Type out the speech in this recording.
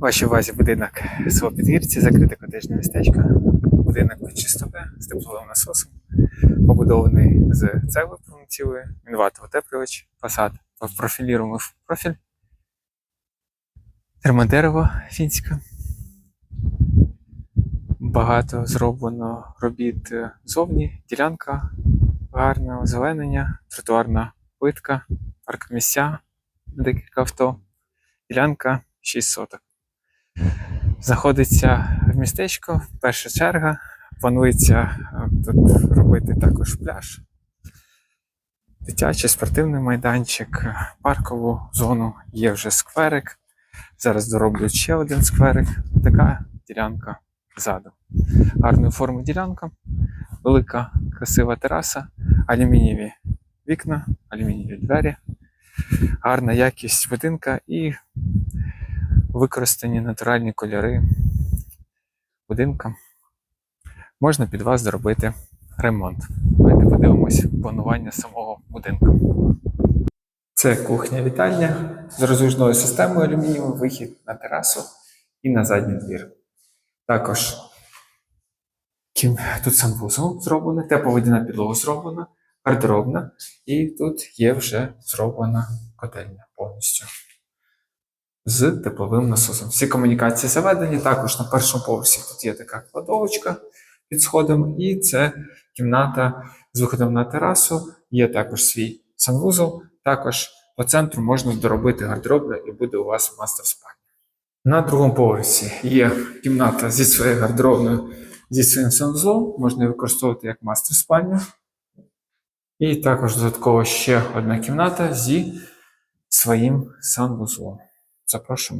Вашій увазі будинок село Підгірці, закрите котежне містечко. Будинок під з тепловим насосом, побудований з цегли повноцілої, інватор-утеплювач, фасад профілірував профіль, термодерево фінське. Багато зроблено робіт зовні, ділянка, гарне озеленення, тротуарна плитка, паркмісця, декілька авто, ділянка 6 соток. Знаходиться в містечко, перша черга. Планується е, тут робити також пляж, дитячий спортивний майданчик, е, паркову зону, є вже скверик. Зараз дороблять ще один скверик. Така ділянка ззаду. Гарної форми ділянка, велика красива тераса, алюмінієві вікна, алюмінієві двері, гарна якість будинка і використані натуральні кольори будинка. Можна під вас зробити ремонт. Давайте подивимось планування самого будинку. Це кухня вітальня з роздвижною системою алюмінієвий вихід на терасу і на задній двір. Також тут санвузол зроблений, тепловодяна підлога зроблена, гардеробна, і тут є вже зроблена котельня повністю з тепловим насосом. Всі комунікації заведені. Також на першому поверсі тут є така кладовочка під сходом, і це кімната з виходом на терасу. Є також свій санвузол. Також по центру можна доробити гардеробну і буде у вас мастер спальня. На другому поверсі є кімната зі своєю гардеробною, зі своїм санвузлом. Можна використовувати як мастер спальню. І також додатково ще одна кімната зі своїм санвузлом. Запрошуємо.